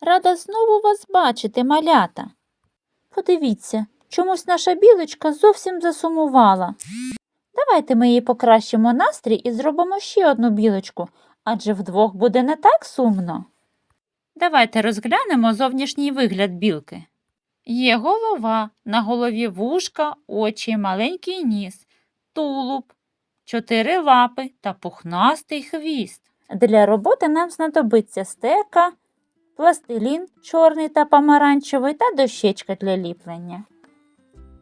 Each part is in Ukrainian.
Рада знову вас бачити, малята. Подивіться, чомусь наша білочка зовсім засумувала. Давайте ми їй покращимо настрій і зробимо ще одну білочку, адже вдвох буде не так сумно. Давайте розглянемо зовнішній вигляд білки. Є голова, на голові вушка, очі, маленький ніс, тулуб, чотири лапи та пухнастий хвіст. Для роботи нам знадобиться стека, пластилін чорний та помаранчевий та дощечка для ліплення.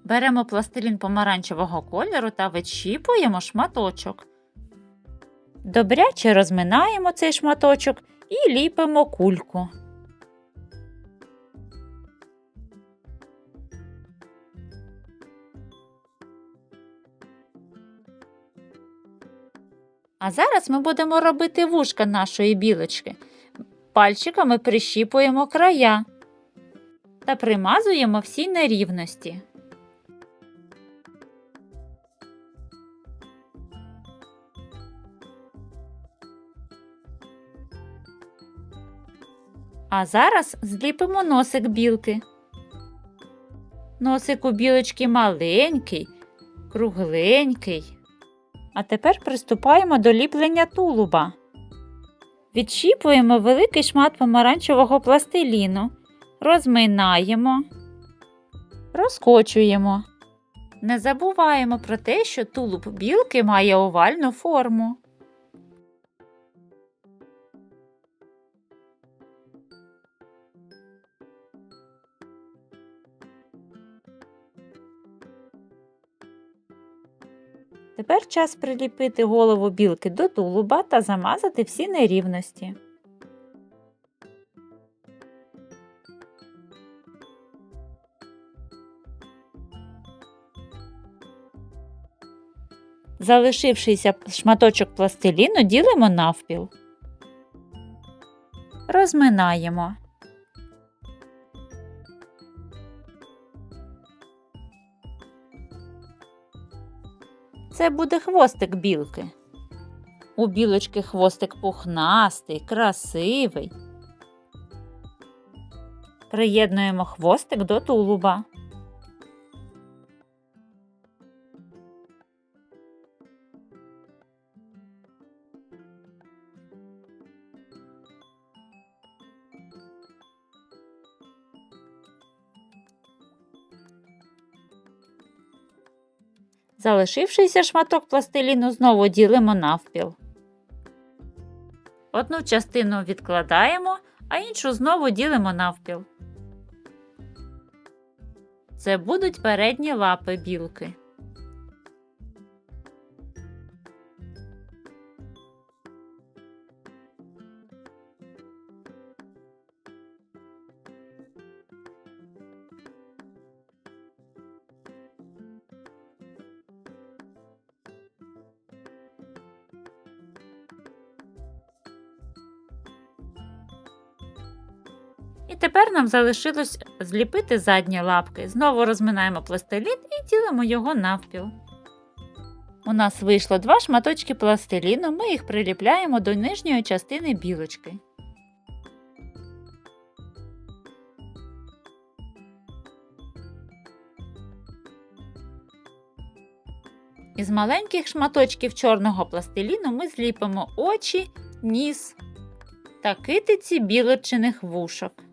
Беремо пластилін помаранчевого кольору та відщіпуємо шматочок. Добряче розминаємо цей шматочок і ліпимо кульку. А зараз ми будемо робити вушка нашої білочки. Пальчиками прищіпуємо края та примазуємо всі нерівності. А зараз зліпимо носик білки. Носик у білочки маленький, кругленький. А тепер приступаємо до ліплення тулуба. Відщіпуємо великий шмат помаранчевого пластиліну, розминаємо, розкочуємо. Не забуваємо про те, що тулуб білки має овальну форму. Тепер час приліпити голову білки до тулуба та замазати всі нерівності. Залишившийся шматочок пластиліну ділимо навпіл. Розминаємо. Це буде хвостик білки. У білочки хвостик пухнастий, красивий. Приєднуємо хвостик до тулуба. Залишившийся шматок пластиліну знову ділимо навпіл. Одну частину відкладаємо, а іншу знову ділимо навпіл. Це будуть передні лапи білки. І тепер нам залишилось зліпити задні лапки. Знову розминаємо пластилін і ділимо його навпіл. У нас вийшло два шматочки пластиліну, ми їх приліпляємо до нижньої частини білочки. Із маленьких шматочків чорного пластиліну ми зліпимо очі, ніс та китиці білочиних вушок.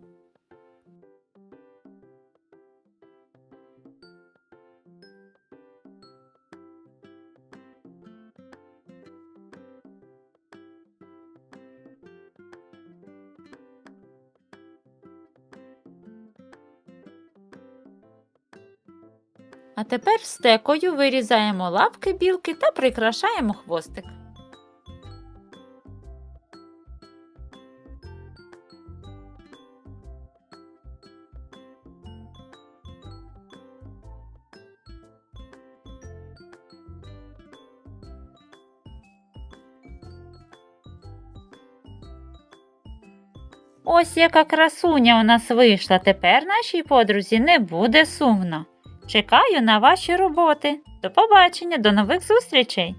А тепер стекою вирізаємо лапки білки та прикрашаємо хвостик. Ось яка красуня у нас вийшла. Тепер нашій подрузі не буде сумно. Чекаю на ваші роботи. До побачення, до нових зустрічей!